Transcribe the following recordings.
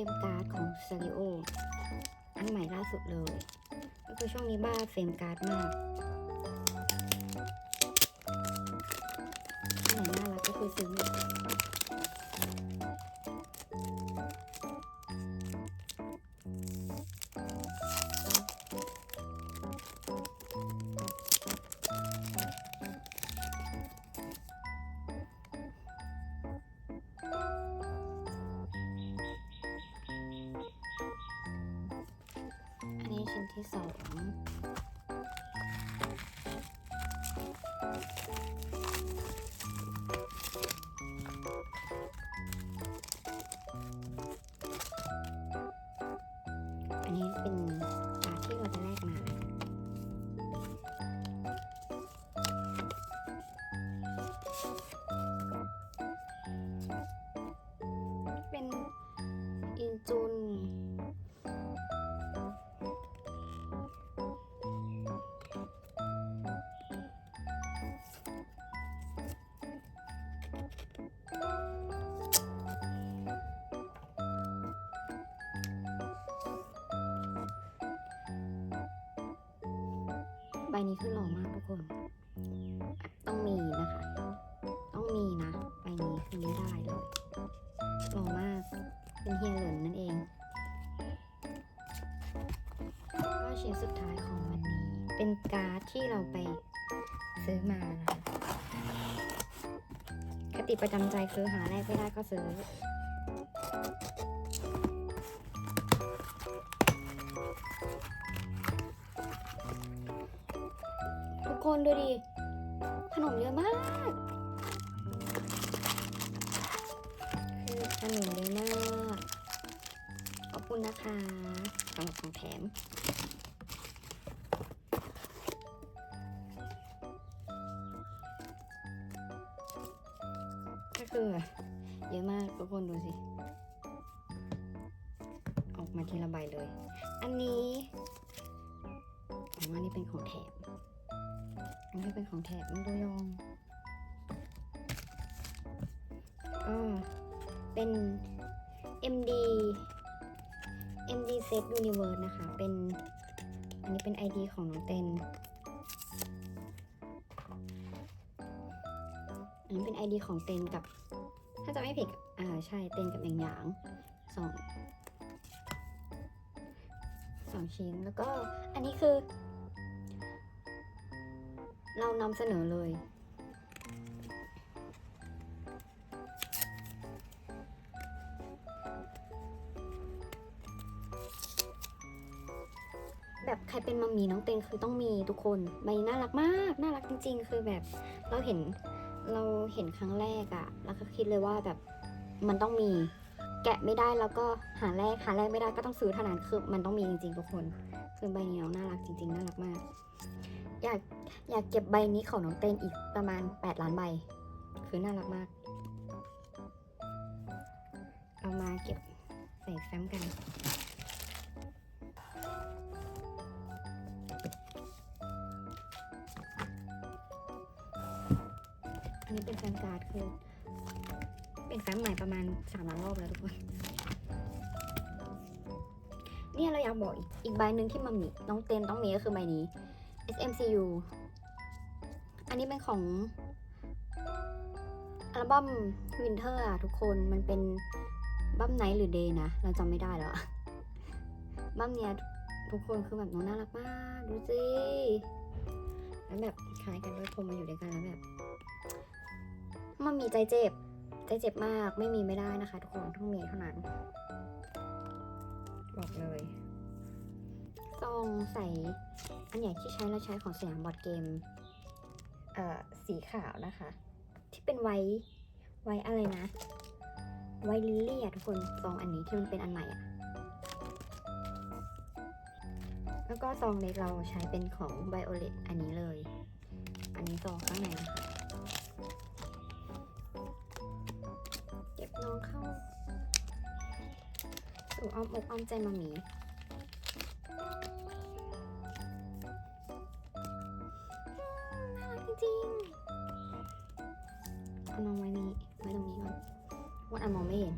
เฟรมการ์ดของซาริโออันใหม่ล่าสุดเลย ก็คือช่วงนี้บ้าเฟรมการ์ดมากอันไหนน่ารักก็คือซื้อ ใบนี้คือหล่อมากทุกคน ต้องมีนะคะ ต้องมีนะใบนี้คือไม่ได้เลยหล่อมากเป็นเฮียเหลินนั่นเองก็ชิ้นสุดท้ายของวันนี้ เป็นการ์ดที่เราไปซื้อมานะคะคติประจำใจคือหาแรกไม่ได้ก็ซื้อ ดูดิ ขนมเยอะมาก คือขนมเยอะมาก ขอบคุณนะคะสำหรับของแถม เป็นของแถมมันดูยองก็เป็น MD MD Set Universe นะคะ เป็น อันนี้เป็น ID ของน้องเต้นอันนี้เป็น ID ของเต้นกับ ถ้าจะไม่ผิด อ่า ใช่ เต้นกับหยางหยางสองสองชิ้น แล้วก็ อันนี้คือ เรานำเสนอเลย แบบใครเป็นมัมมี่น้องเต็งคือต้องมีทุกคนใบน่ารักมากน่ารักจริง ๆ คือแบบเราเห็นเราเห็นครั้งแรกอะแล้วก็คิดเลยว่าแบบมันต้องมีแกะไม่ได้แล้วก็หาแรกหาแรกไม่ได้ก็ต้องซื้อเท่านั้นคือมันต้องมีจริงๆทุกคนคือใบนี้น้องน่ารักจริง ๆ น่ารักมาก อยากอยากเก็บใบนี้ของน้องเต้นอีกประมาณ 8 ล้านใบ คือน่ารักมาก เอามาเก็บใส่แฟ้มกัน อันนี้เป็นแฟ้มการ์ดคือ เป็นแฟ้มใหม่ประมาณ3ล้านรอบแล้วทุกคนเนี่ยเราอยากบอกอีกอีกใบหนึ่งที่มันมีน้องเต้นต้องมีก็คือใบนี้ SMCU อันนี้เป็นของอัลบั้ม Winter อะทุกคนมันเป็นบั้มไนท์หรือเดย์นะ เราจำไม่ได้แล้วบั้มเนี้ยทุกคนคือแบบน้องน่ารักมาก ดูสิแล้วแบบคล้ายกันด้วยพรมมาอยู่ด้วยกันแล้วแบบ มันมีใจเจ็บ ใจเจ็บมากไม่มีไม่ได้นะคะ ทุกคนต้องมีเท่านั้น บอกเลยซองใส่ อันใหญ่ที่ใช้แล้วใช้ของสยามบอร์ดเกมเอ่อสีขาวนะคะ ที่เป็นไวไวอะไรนะ ไวลิลลี่อะทุกคนซองอันนี้ที่มันเป็นอันใหม่อะแล้วก็ซองเล็กเราใช้เป็นของ Violet อันนี้เลย อันนี้ซองข้างในนะคะเก็บน้องเข้าสู่อ้อมอกอ้อมใจมามี จริงเอาน้องไว้นี้ไว้ตรงนี้ก่อนว่าอันมองไม่เห็น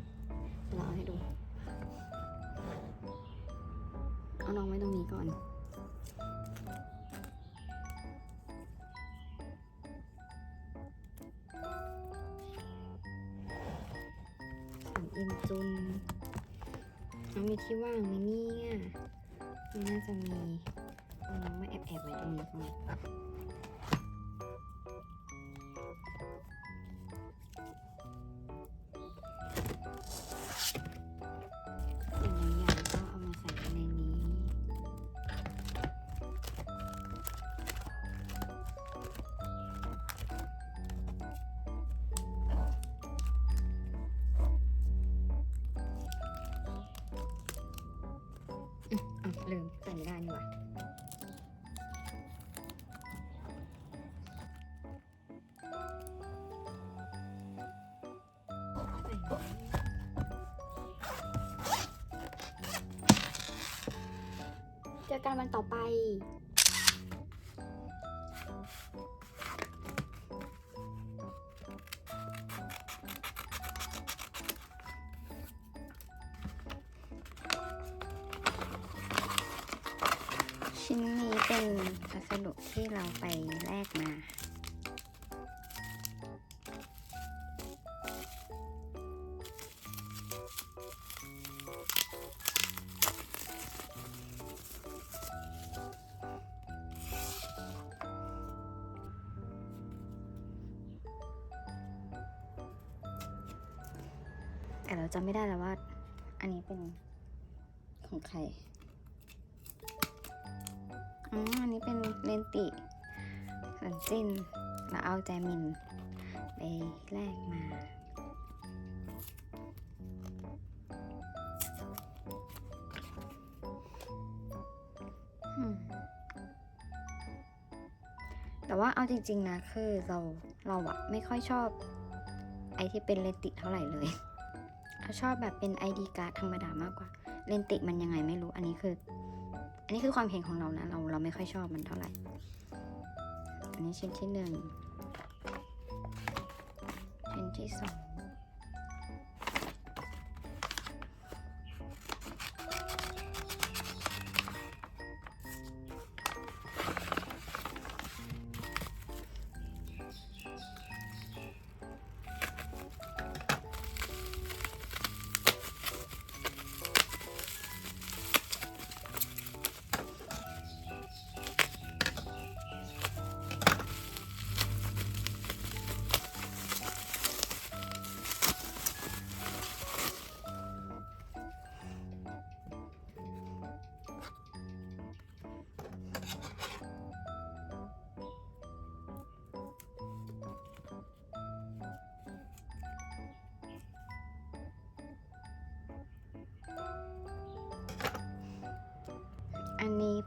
เดี๋ยวเราเอาให้ดูเอาน้องไว้ตรงนี้ก่อนอินจุนน้องมีที่ว่างไหมเนี่ยไม่น่าจะมีเอาน้องมาแอบแอบไว้ตรงนี้ก่อน ลืมใส่ไม่ได้นี่หว่าเจอกันวันต่อไป เป็นพัสดุที่เราไปแลกมา แต่เราจำไม่ได้แล้วว่า อันนี้เป็นของใคร อ๋ออันนี้เป็นเลนติสันจินแล้วเอาแจมินไปแลกมา แต่ว่าเอาจริง ๆ นะ คือเราเราอะไม่ค่อยชอบไอที่เป็นเลนติเท่าไหร่เลยเราชอบแบบเป็น ID การ์ดธรรมดามากกว่า เลนติมันยังไงไม่รู้ อันนี้คือ อันนี้คือความเห็นของเรานะ เราเราไม่ค่อยชอบมันเท่าไหร่ อันนี้ชิ้นที่หนึ่งชิ้นที่สอง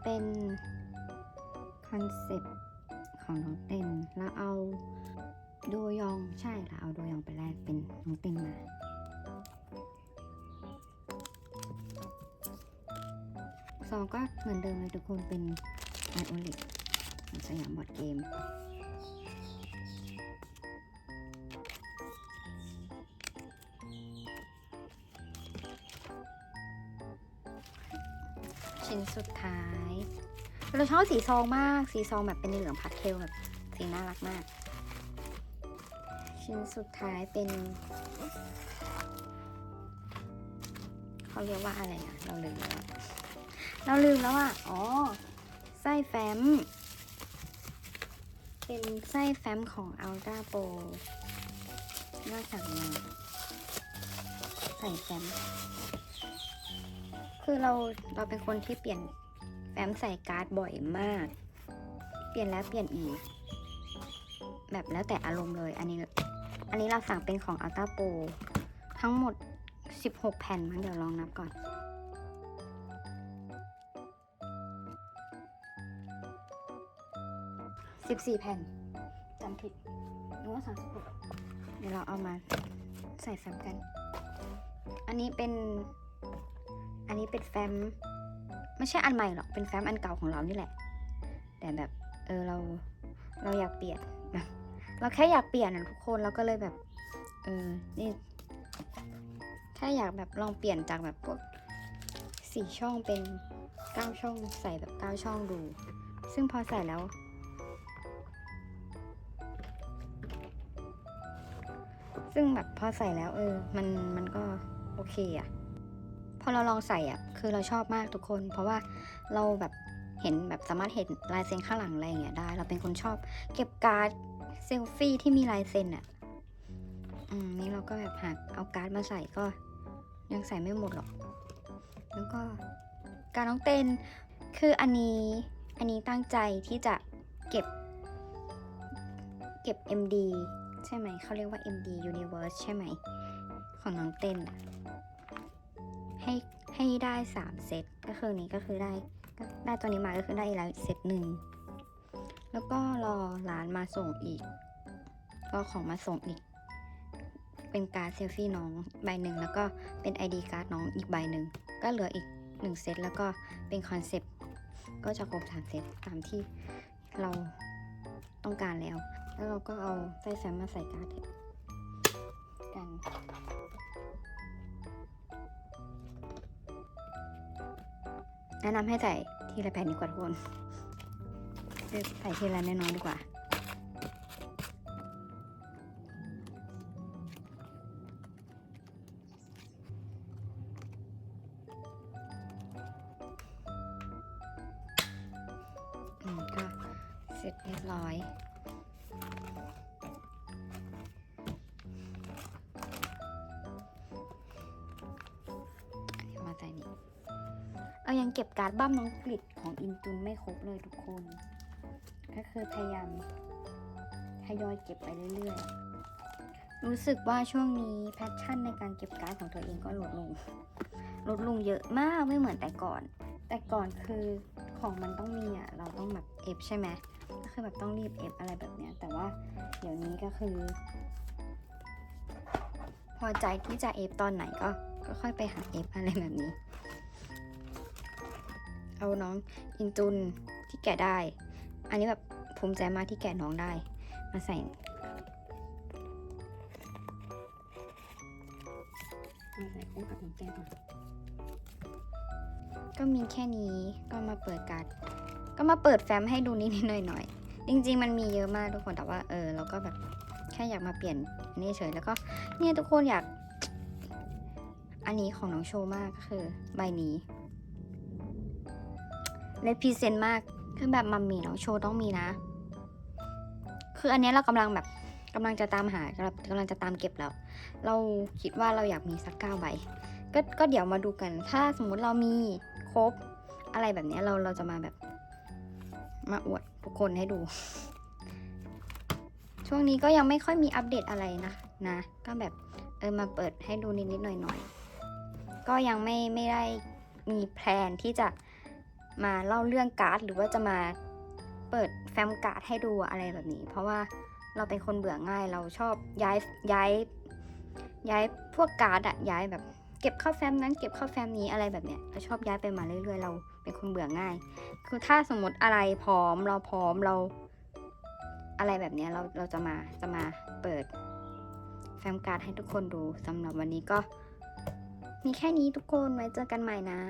เป็นคอนเซ็ปต์ของน้องเต็นแล้วเอาโดยองใช่แล้วเอาโดยองไปแลกเป็นน้องเต็นมาซองก็เหมือนเดิมเลยทุกคนเป็นไอโอลิกสยามบอร์ดเกมชิ้นสุดท้าย เราชอบสีซองมาก สีซองแบบเป็นเหลืองพาสเทลแบบสีน่ารักมาก ชิ้นสุดท้ายเป็นเขาเรียกว่าอะไรอะเราลืมแล้วเราลืมแล้วอะอ๋อ ไส้แฟ้ม เป็นไส้แฟ้มของ Ultra Pro นอกจากมาใส่แฟ้ม คือเราเราเป็นคนที่เปลี่ยน แฟ้มใส่การ์ดบ่อยมาก เปลี่ยนแล้วเปลี่ยนอีก แบบแล้วแต่อารมณ์เลย อันนี้ อันนี้เราสั่งเป็นของ Ultra Pro ทั้งหมด 16 แผ่นมั้งเดี๋ยวลองนับก่อน 14 แผ่นจำผิดนึกว่า36เดี๋ยวเราเอามาใส่แฟ้มกัน อันนี้เป็น อันนี้เป็นแฟ้ม ไม่ใช่อันใหม่หรอก เป็นแฟ้มอันเก่าของเรานี่แหละ แต่แบบ เออเรา เราอยากเปลี่ยนแบบเราแค่อยากเปลี่ยนนะทุกคนเราก็เลยแบบ เออ นี่ แค่อยากแบบลองเปลี่ยนจากแบบพวกสีช่องเป็นเก้าช่องใส่แบบเก้าช่องดู ซึ่งพอใส่แล้ว ซึ่งแบบพอใส่แล้ว เออ มันมันก็โอเคอะพอเราลองใส่อะ คือเราชอบมากทุกคน เพราะว่าเราแบบเห็นแบบสามารถเห็นลายเซ็นข้างหลังอะไรอย่างเงี้ยได้ เราเป็นคนชอบ เก็บการ์ดเซลฟี่ที่มีลายเซ็นอะอืมนี่เราก็แบบหากเอาการ์ดมาใส่ก็ ยังใส่ไม่หมดหรอก แล้วก็การน้องเต้นคืออันนี้อันนี้ตั้งใจที่จะเก็บ เก็บ MD ใช่ไหมเขาเรียกว่า MD Universe ใช่ไหม ของน้องเต้นอะให้ ให้ได้ 3 เซตก็คือนี้ก็คือได้ได้ตัวนี้มาก็คือได้อีกแล้วเซตหนึ่งแล้วก็รอร้านมาส่งอีกก็ของมาส่งอีก เป็นการเซลฟี่น้องใบหนึ่งแล้วก็เป็น ID การ์ดน้องอีกใบหนึ่งก็เหลืออีก 1 เซตแล้วก็เป็นคอนเซปต์ก็จะครบสามเซตตามที่เราต้องการแล้ว แล้วเราก็เอาไส้แฟมมาใส่การ์ดกัน นะนำให้ใส่ทีละแผ่นดีกว่าทุกคนใส่ทีละน้อยๆดีกว่าอืมก็เสร็จเรียบร้อย ยังเก็บการ์ดบ้ามน้องกริดของอินจุนไม่ครบเลยทุกคน ก็คือพยายามทยอยเก็บไปเรื่อยๆ รู้สึกว่าช่วงนี้แพชชั่นในการเก็บการ์ดของตัวเองก็ลดลง ลดลงเยอะมากไม่เหมือนแต่ก่อน แต่ก่อนคือของมันต้องมีอะ เราต้องแบบเอฟใช่ไหมก็คือแบบต้องรีบเอฟอะไรแบบเนี้ย แต่ว่าเดี๋ยวนี้ก็คือ พอใจที่จะเอฟตอนไหนก็ก็ค่อยไปหาเอฟอะไรแบบนี้ เอาน้องอินจุนที่แกะได้ อันนี้แบบภูมิใจมากที่แกะน้องได้ มาใส่มาใส่คู่กับน้องแก้วก็มีแค่นี้ก็มาเปิดการ์ดก็มาเปิดแฟ้มให้ดูนิดๆหน่อยๆจริง ๆ มันมีเยอะมากทุกคนแต่ว่าเออเราก็แบบแค่อยากมาเปลี่ยนนนี่เฉยแล้วก็เนี่ยทุกคนอยาก อันนี้ของน้องโชว์มากก็คือใบนี้ เลพรีเซนต์มากคือแบบมัมมี่น้องโชว์ต้องมีนะ คืออันนี้เรากำลังแบบกำลังจะตามหากำลังกำลังจะตามเก็บแล้ว เราคิดว่าเราอยากมีสักเก้าใบก็ก็เดี๋ยวมาดูกัน ถ้าสมมุติเรามีครบอะไรแบบนี้เราเราจะมาแบบ มาอวดทุกคนให้ดู ช่วงนี้ก็ยังไม่ค่อยมีอัปเดตอะไรนะนะ ก็แบบเออมาเปิดให้ดูนิดๆหน่อยๆก็ยังไม่ไม่ได้มีแพลนที่จะ มาเล่าเรื่องการ์ดหรือว่าจะมาเปิดแฟ้มการ์ดให้ดูอะไรแบบนี้ เพราะว่าเราเป็นคนเบื่อง่ายเราชอบย้ายย้ายย้ายพวกการ์ดอะย้ายแบบเก็บเข้าแฟ้มนั้นเก็บเข้าแฟ้มนี้อะไรแบบเนี้ยเราชอบย้ายไปมาเรื่อยๆ เราเป็นคนเบื่อง่าย คือถ้าสมมติอะไรพร้อมเราพร้อมเรา อะไรแบบเนี้ยเราเราจะมาจะมาเปิดแฟ้มการ์ดให้ทุกคนดูสำหรับวันนี้ก็ มีแค่นี้ทุกคนไว้เจอกันใหม่นะ